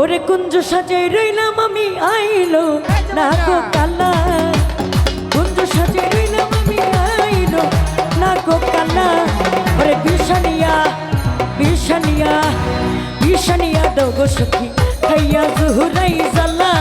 ওরে কুঞ্জ সাজে রইলাম আমি আইলো। না গো কালা। কুঞ্জ সাজে রইলাম আমি আইলো। না গো কালা। ওরে বিষানিয়া বিষানিয়া বিষানিয়া দগো সখী। খাইয়া জুহুরাই জালা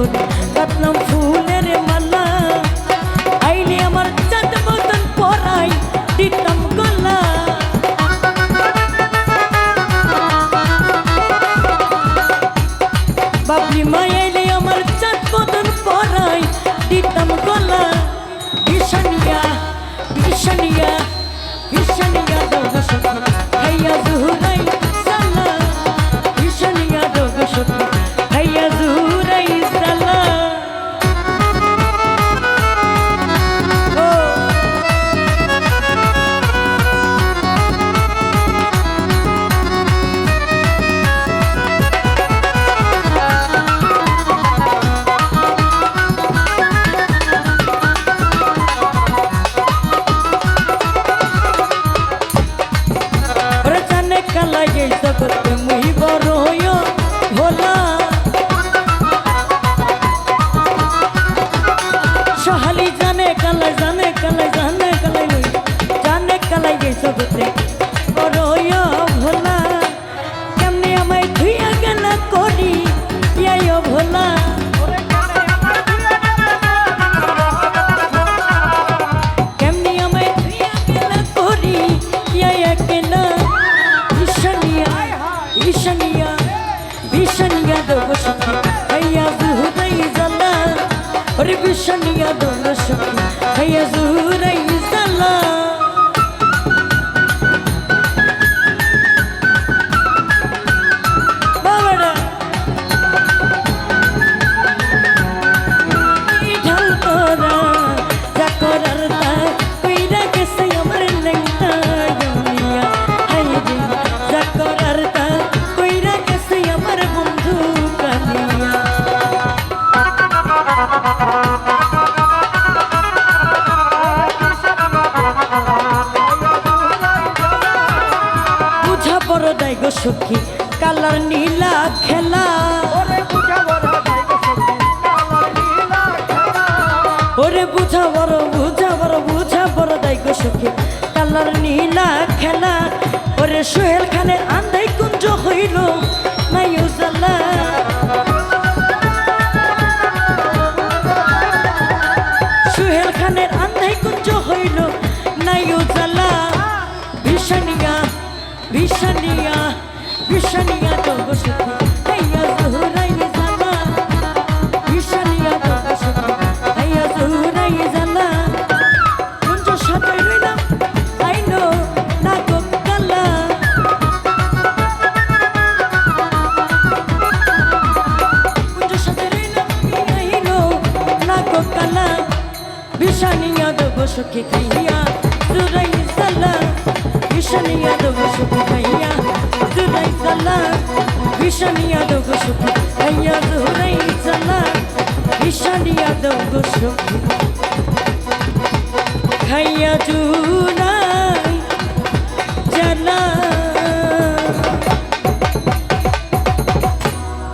করে রাখলাম ফুলের মালা। আইলে আমার চাঁদ মতন পরাই দিতাম গলা। আমার চাঁদ মতন পরাই দিতাম গলা। ঈশানিয়া ঈশানিয়া ঈশানিয়া দোগ সহালি জানে ওরে ঈশানিয়া দোগ সখী হাইয়া জুহুরাই জালা দায় গো সখী কালার নীলা খেলা। ওরে বুঝা বড় বুঝা বড় বুঝা বড় দায় গো সখী কালার নীলা খেলা। ওরে সোহেল খানের আন্দাই কুঞ্জ হইল নাই উজালা সোহেল খানের আন্দাই কুঞ্জ হইল নাই উজালা ভীষণিয়া ভীষণিয়া ভীষণিয়া তো সখী। হাইয়া জহুরাই জালা। ভীষণিয়া তো সখী। হাইয়া জহুরাই জালা। কুঞ্জ সাথে রইলাম আইনো না গো কালা। কুঞ্জ সাথে রইলাম আইনো না গো কালা। ভীষণিয়া জুরাই জালা। ভীষণিয়া দোগ সুখ খাইয়া জুড়াই চালা ভীষণিয়া দোগ সুখ খাইয়া জুড়াই চালা ভীষণিয়া দোগ সুখ খাইয়া জুড়াই চালা